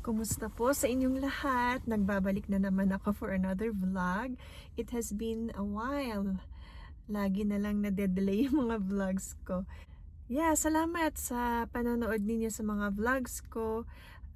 Kumusta po sa inyong lahat? Nagbabalik na naman ako for another vlog. It has been a while. Lagi na lang na-delay yung mga vlogs ko. Yeah, salamat sa panonood ninyo sa mga vlogs ko.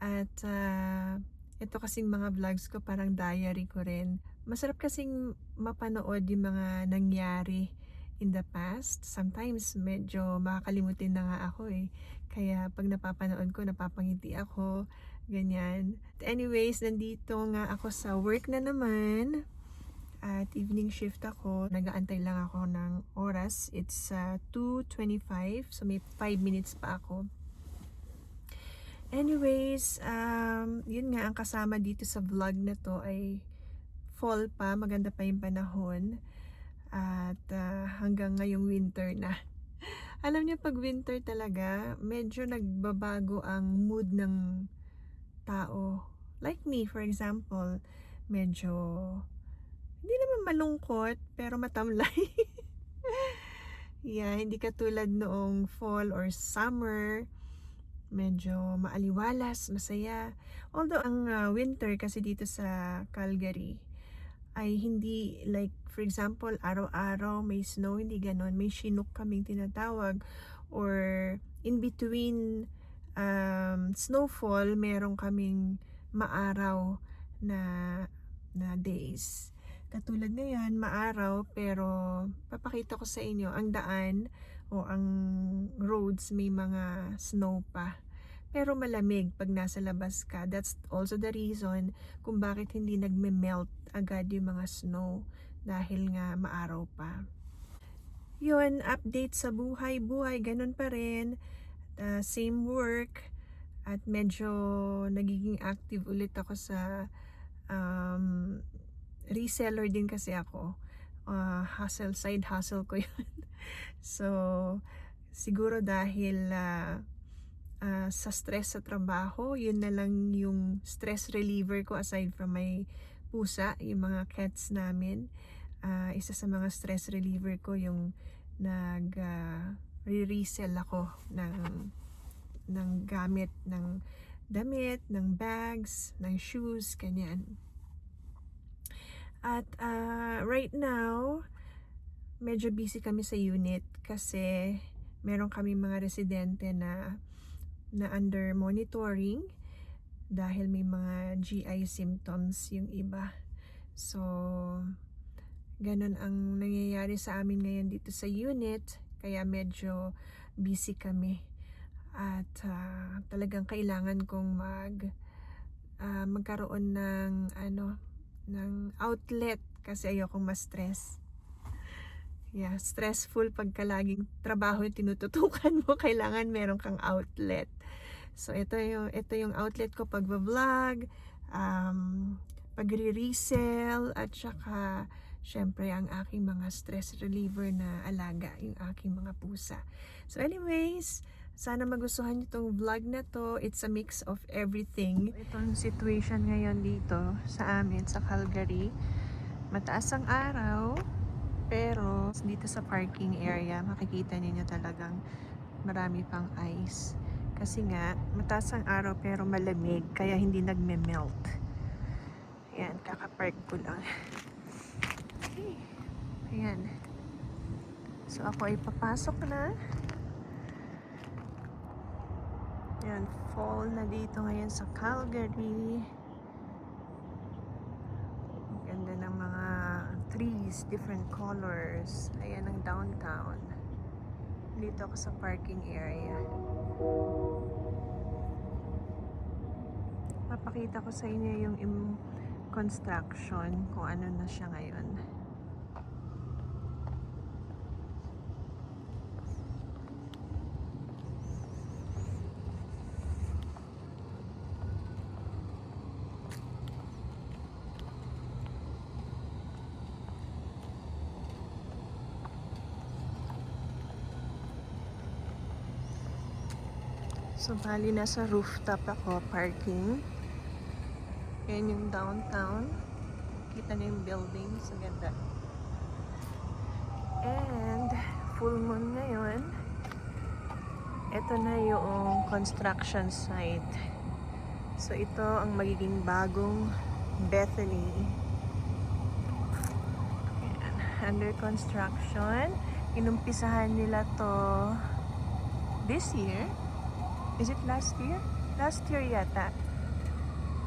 At ah, ito kasing mga vlogs ko parang diary ko rin. Masarap kasing mapanood yung mga nangyari in the past. Sometimes medyo makakalimutin na nga ako eh. Kaya pag napapanood ko, napapangiti ako. Ganyan. Anyways, nandito nga ako sa work na naman. At evening shift ako. Nagaantay lang ako ng oras. It's uh, 2.25. So may 5 minutes pa ako. Anyways, um, yun nga ang kasama dito sa vlog na to ay fall pa. Maganda pa yung panahon. At uh, hanggang ngayong winter na. Alam niyo pag winter talaga, medyo nagbabago ang mood ng tao. Like me, for example, medyo hindi naman malungkot, pero matamlay. yeah, hindi katulad noong fall or summer. Medyo maaliwalas, masaya. Although ang uh, winter kasi dito sa Calgary ay hindi like for example araw-araw may snow hindi ganon may chinook kaming tinatawag or in between um, snowfall, meron kaming maaraw na na days. Katulad ngayon, maaraw pero papakita ko sa inyo ang daan o ang roads may mga snow pa. Pero malamig pag nasa labas ka. That's also the reason kung bakit hindi nagme-melt agad yung mga snow dahil nga maaraw pa. Yun, update sa buhay, buhay, ganun pa rin uh, same work at medyo nagiging active ulit ako sa um, reseller din kasi ako. Uh, hustle, side hustle ko yun. So siguro dahil uh, uh, sa stress sa trabaho yun na lang yung stress reliever ko aside from my pusa, yung mga cats namin. Uh, isa sa mga stress reliever ko yung nag uh, re-resell ako ng ng gamit ng damit, ng bags, ng shoes, kanyan. At uh, right now, medyo busy kami sa unit kasi meron kami mga residente na na under monitoring dahil may mga GI symptoms yung iba. So, ganun ang nangyayari sa amin ngayon dito sa unit kaya medyo busy kami. At uh, talagang kailangan kong mag uh, magkaroon ng ano ng outlet kasi ayokong ma-stress. Yeah, stressful pagka laging trabaho yung tinututukan mo, kailangan meron kang outlet. So ito yung ito yung outlet ko pag vlog um, pagre-resell at saka syempre ang aking mga stress reliever na alaga, yung aking mga pusa. So anyways, sana magustuhan niyo tong vlog na to. It's a mix of everything. Itong situation ngayon dito sa amin sa Calgary. Mataas ang araw, pero dito sa parking area, makikita niyo talagang marami pang ice. Kasi nga, mataas ang araw pero malamig, kaya hindi nagme-melt. Yan, kakapark ko lang. Ayan. So ako ay papasok na. Ayan, fall na dito ngayon sa Calgary. Ganda ng mga trees, different colors. Ayan ang downtown. Dito ako sa parking area. Papakita ko sa inyo yung construction kung ano na siya ngayon. So, bali nasa rooftop ako, parking. Yan yung downtown. Kita na yung buildings. Ang ganda. And, full moon ngayon. Ito na yung construction site. So ito ang magiging bagong Bethany. Ayan, Under construction. Inumpisahan nila to this year. Is it last year? Last year yata.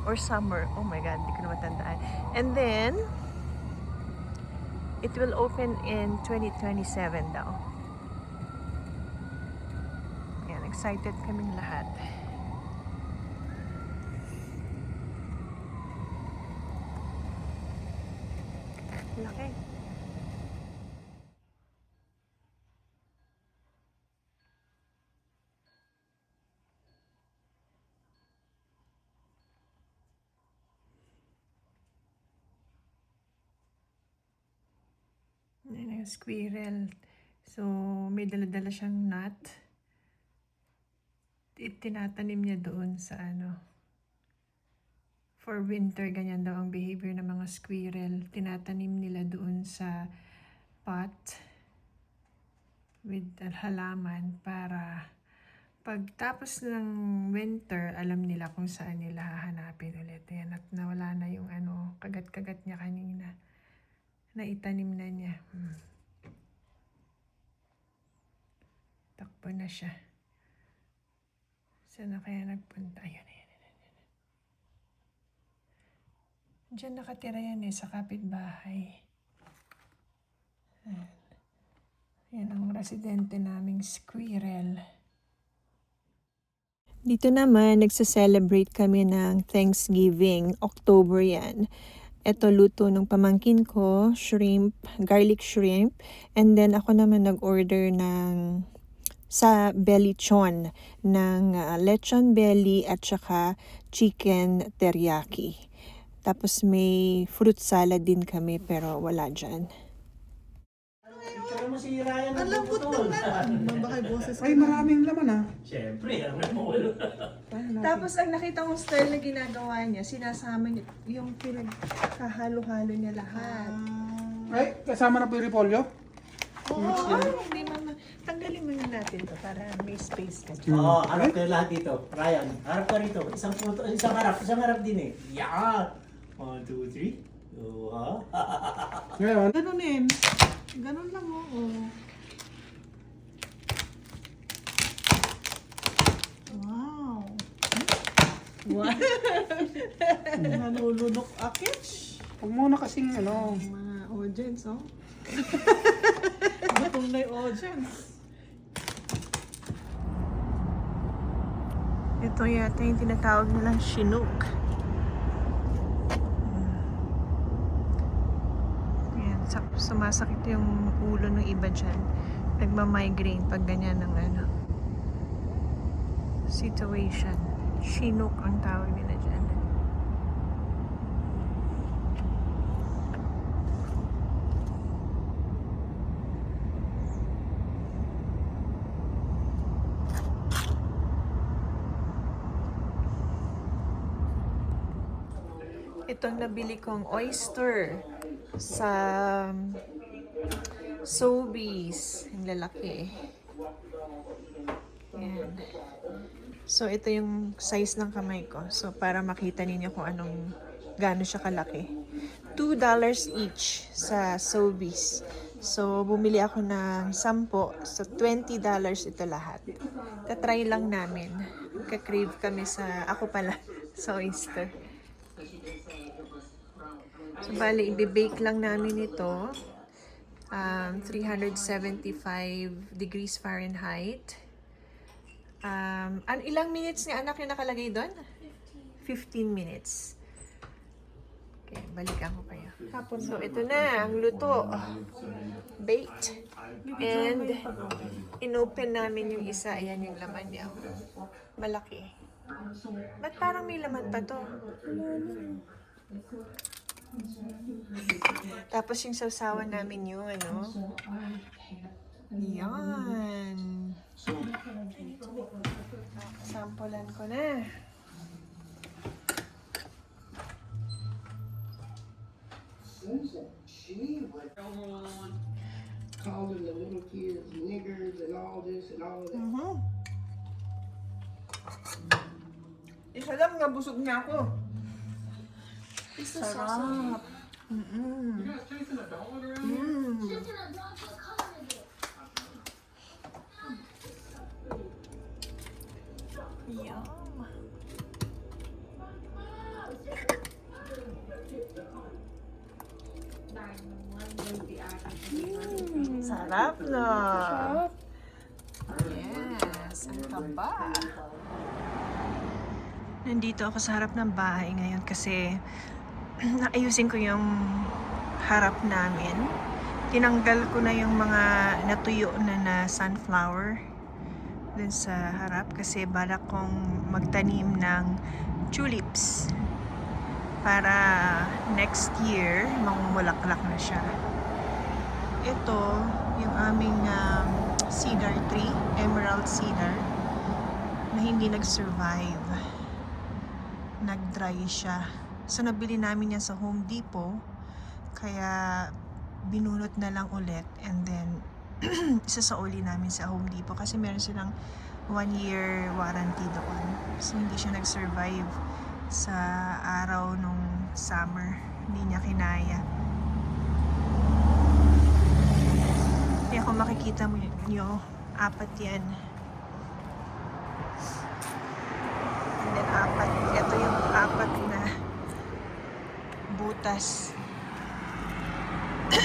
Or summer. Oh my God, di ko na matandaan. And then, it will open in 2027 daw. Yan, excited kaming lahat. Laki. Yan yung squirrel. So, may dala-dala siyang nut. It- Tinatanim niya doon sa ano. For winter, ganyan daw ang behavior ng mga squirrel. Tinatanim nila doon sa pot with halaman para pagtapos ng winter, alam nila kung saan nila hahanapin ulit. Yan, at nawala na yung ano, kagat-kagat niya kanina na itanim na niya. Hmm. Takbo na siya. Saan na kaya nagpunta? Ayun, ayun, ayun, ayun. Diyan nakatira yan eh, sa kapitbahay. Ayan. Yan ang residente naming squirrel. Dito naman, nagsa-celebrate kami ng Thanksgiving. October yan. Ito luto ng pamangkin ko, shrimp, garlic shrimp. And then ako naman nag-order ng sa bellychon ng ah, lechon belly at saka chicken teriyaki. Tapos may fruit salad din kami pero wala dyan. Ang lambot naman. Baka boses Ay, maraming laman ah. Siyempre, ang namulo. Tapos ang nakita kong style na ginagawa niya, sinasama niya yung pinagkahalo-halo niya lahat. Ay, kasama na po yung repolyo? Oo, oh, hindi man. Tanggalin mo na natin to para may space ka. Oo, harap kayo lahat dito. Ryan, harap ka rito. Isang puto, isang harap, isang harap din eh. Yan! One, two, three. Oh, ha? Ngayon, Ganun eh. Ganun lang oo. Wow. Wow. Nalulunok akits. huwag muna kasing ano. Mga audience, oh. Gutom na yung audience. Ito yata yung tinatawag nilang Chinook. Yan, sak- sumasakit yung ulo ng iba dyan. Nagmamigraine pag ganyan ng ano, situation. Chinook ang tawag nila dyan. Itong nabili kong oyster sa um, Sobeys. Yung lalaki. Yan. So, ito yung size ng kamay ko. So, para makita ninyo kung anong gaano siya kalaki. $2 each sa Sobeys. So, bumili ako ng 10. So, $20 ito lahat. Tatry lang namin. Ka-crave kami sa, ako pala, sa oyster. So, bali, i-bake lang namin ito. Um, 375 degrees Fahrenheit. Um, an ilang minutes ni anak yung nakalagay doon? 15 minutes. Okay, balikan ko kayo. So, ito na, ang luto. Baked. And, inopen namin yung isa. Ayan yung laman niya. Malaki. Ba't parang may laman pa to? Tapos yung sausawan namin yung ano. Yan. Sampulan ko na. calling the little kids niggers and all this and all that. Mhm. Isa lang nga, busog na ako. Sarap. Mm. Yum. Sarap na. Yes. Ang taba. Nandito ako sa harap ng bahay ngayon kasi naayusin ko yung harap namin. Tinanggal ko na yung mga natuyo na na sunflower dun sa harap kasi balak kong magtanim ng tulips para next year mamumulaklak na siya. Ito yung aming um, cedar tree, emerald cedar na hindi nag-survive nag-dry siya. So, nabili namin yan sa Home Depot. Kaya, binunot na lang ulit. And then, isasauli namin sa Home Depot. Kasi meron silang one year warranty doon. So, hindi siya nag-survive sa araw nung summer. Hindi niya kinaya. Kaya kung makikita mo nyo, apat yan. And then apat. Ito yung apat na butas.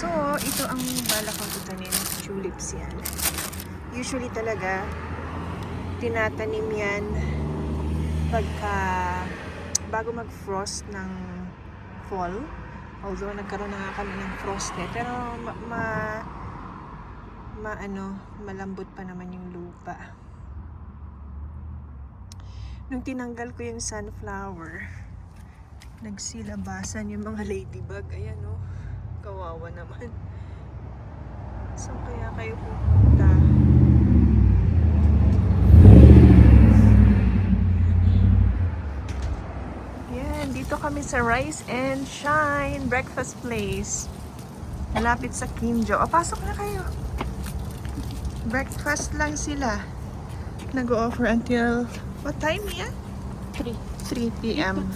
so, ito ang bala kong itanim. Tulips yan. Usually talaga, tinatanim yan pagka bago mag-frost ng fall. Although nagkaroon na nga kami ng frost eh. Pero ma, ma, ma ano, malambot pa naman yung lupa. Nung tinanggal ko yung sunflower, nagsilabasan yung mga ladybug. Ayan oh, kawawa naman. So kaya kayo pupunta? Yan, dito kami sa Rise and Shine Breakfast Place. Malapit sa Kinjo. O, pasok na kayo. Breakfast lang sila. Nag-offer until what time yan? 3. 3 p.m.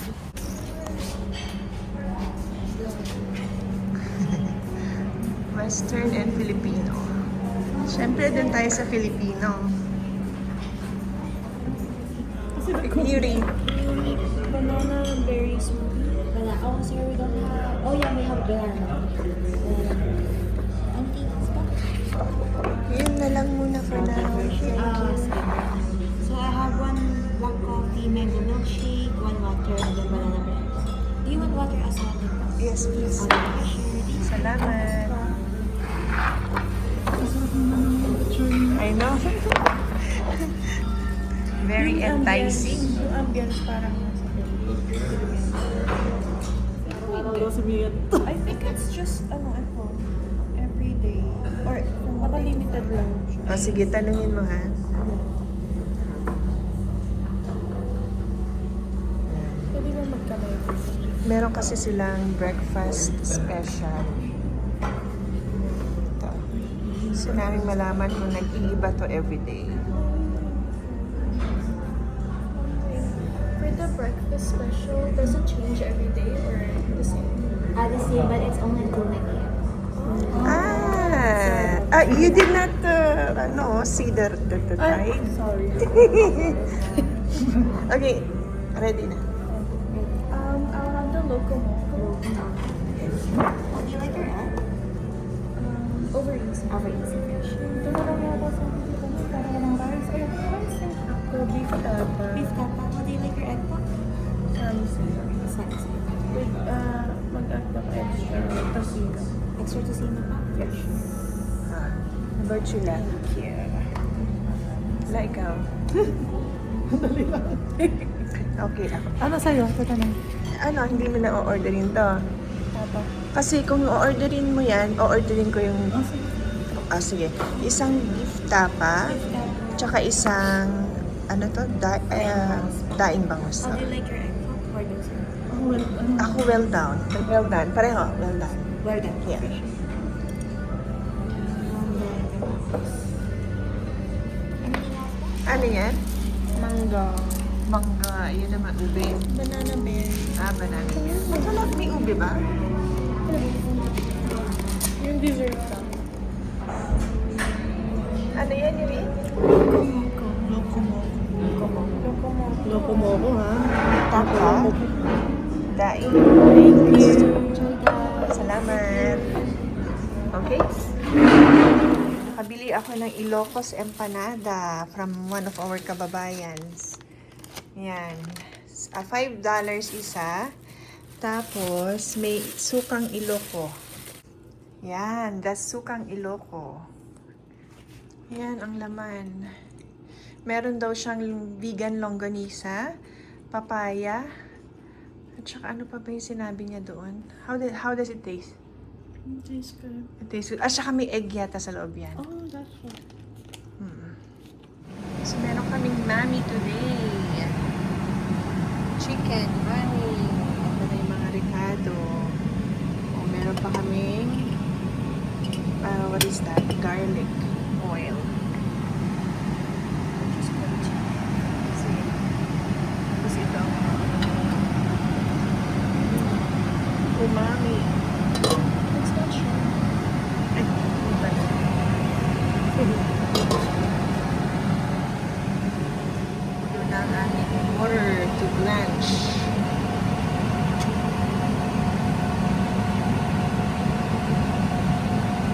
Western and Filipino. Siyempre, dun tayo sa Filipino. Yuri. Banana berry smoothie. Banana. Oh, sorry, we don't have. Oh, yeah, we have banana. Banana. Auntie? Yun na lang muna for now. Uh, so I have one black coffee, mango milkshake, one water, and then banana bread. Do you want water as well? Yes, please. Okay. Salamat. I know. Very enticing. Yung ambience parang nasa. I think it's just, ano, ito, every day. Or, Naka-limited lang. O, sige, tanungin mo ha. Pwede ba magkamay? Meron kasi silang breakfast special. Ito. So, namin malaman kung nag-iiba to everyday. For the breakfast special, does it change every day or the same? Ah, the same, but it's only until 9 a.m. Ah! Ah, you did not, uh, ano, see the, the, the time? Sorry. okay, ready na. Um, I'll have the local mocha. Do you like your egg? Um, over easy. Over easy. Ito na lang yata sa na parang ng rice. Ay, rice. Ako, beef tapa. Beef tapa. Do you like your egg po? Samsi. Sense. With, uh, mag-add ako extra tocino. Extra tocino pa? Yes. Ah, Virtula. Thank you. Wala ikaw. okay ako. Ano sa'yo? Na. Ano, hindi mo na o-orderin to. Kasi kung o-orderin mo yan, o-orderin ko yung... Oh, sige. Ah, sige. Isang beef tapa, tsaka isang... Ano to? Da, uh, daing bangus. Oh, do you like your egg po? Or those? Oh, well, ano? Ako well done. Well done. Pareho, well done. Well done. Yeah. Ano yan? Mango. Mangga, yun naman, ube. Banana berry. Ah, banana yan. Masarap, may ube ba? Yung dessert ka. Ano yan, Yuri? Lokomoko. Lokomoco, ha? Taka. Daing. Thank you. Salamat. Okay. Nakabili ako ng Ilocos empanada from one of our kababayans. Yan. Ah, $5 isa. Tapos, may sukang Iloco. Yan, that's sukang Iloco. Yan ang laman. Meron daw siyang vegan longganisa, papaya, at saka ano pa ba yung sinabi niya doon? How, did, how does it taste? Tastes good. It tastes good. At saka may egg yata sa loob yan. Oh, that's what. Mm. So, meron kaming mami today. Chicken, mami. Ricado. O, meron pa kaming, uh, what is that? Garlic oil. Sige. Tapos ito. Umami. It's not sure. Ay, hindi pala. Ito na ang aming water to blanch.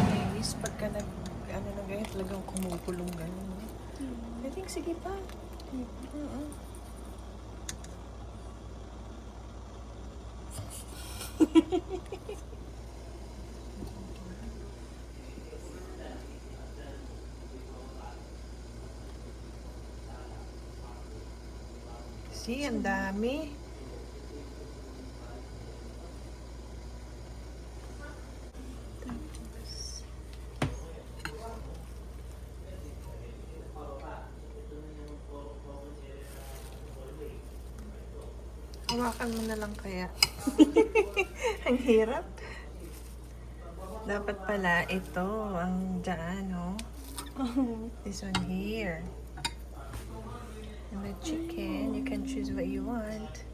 Nainis pagka nag, ano na ganyan, talagang kumukulong gano'n. no? I think, sige pa. Mm-mm. See, ang dami. Hawakan mo na lang kaya. ang hirap. Dapat pala ito ang dyan, no? This one here. And the chicken, you can choose what you want.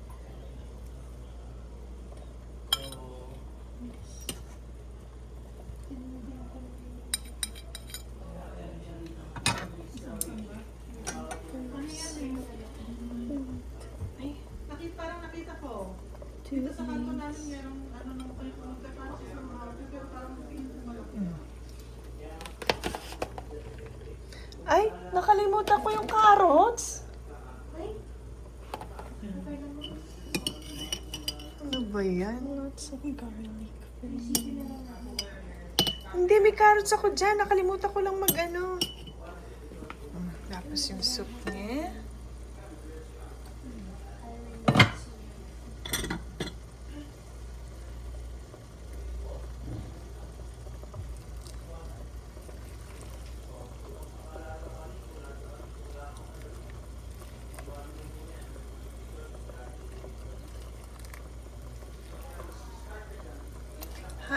Ay, nakalimutan ko yung carrots. Ano ba yan? Lots of garlic. Hindi, may carrots ako dyan. Nakalimutan ko lang mag ano. Mm, Tapos yung soup niya.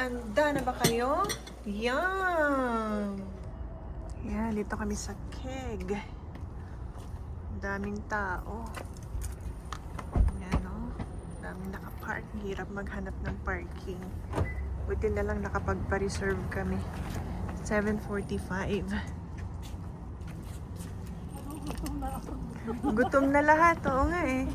Handa na ba kayo? Yum! Yan, dito kami sa keg. Daming tao. Yan o. Daming nakapark. Hirap maghanap ng parking. Buti na lang nakapagpa-reserve kami. 7.45. Gutom na lahat. Oo nga eh.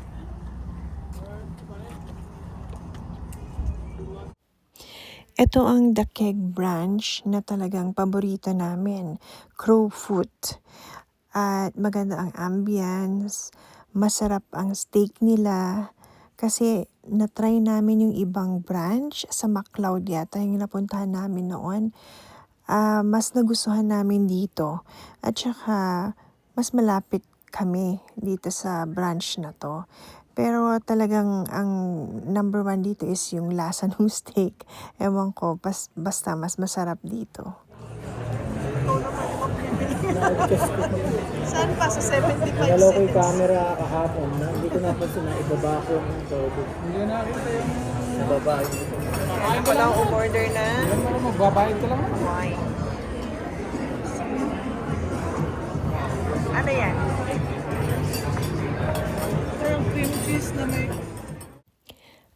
Ito ang The Keg Branch na talagang paborito namin. Crowfoot. At maganda ang ambience. Masarap ang steak nila. Kasi na-try namin yung ibang branch sa McLeod yata yung napuntahan namin noon. Ah, mas nagustuhan namin dito. At saka mas malapit kami dito sa branch na to. Pero talagang ang number one dito is yung lasa ng steak. Ewan ko, bas, basta mas masarap dito. Saan pa? Sa 75 Nagalaw ko yung camera kahapon na hindi ko napansin na ibaba ko yung todo. Hindi na nakita yung... Sa baba. Ako lang umorder na Ano, magbabayad ka lang. wine. Ano yan? Customer.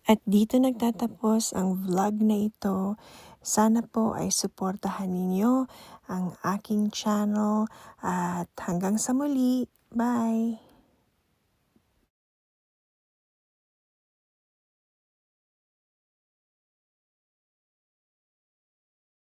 At dito nagtatapos ang vlog na ito. Sana po ay suportahan ninyo ang aking channel at hanggang sa muli. Bye!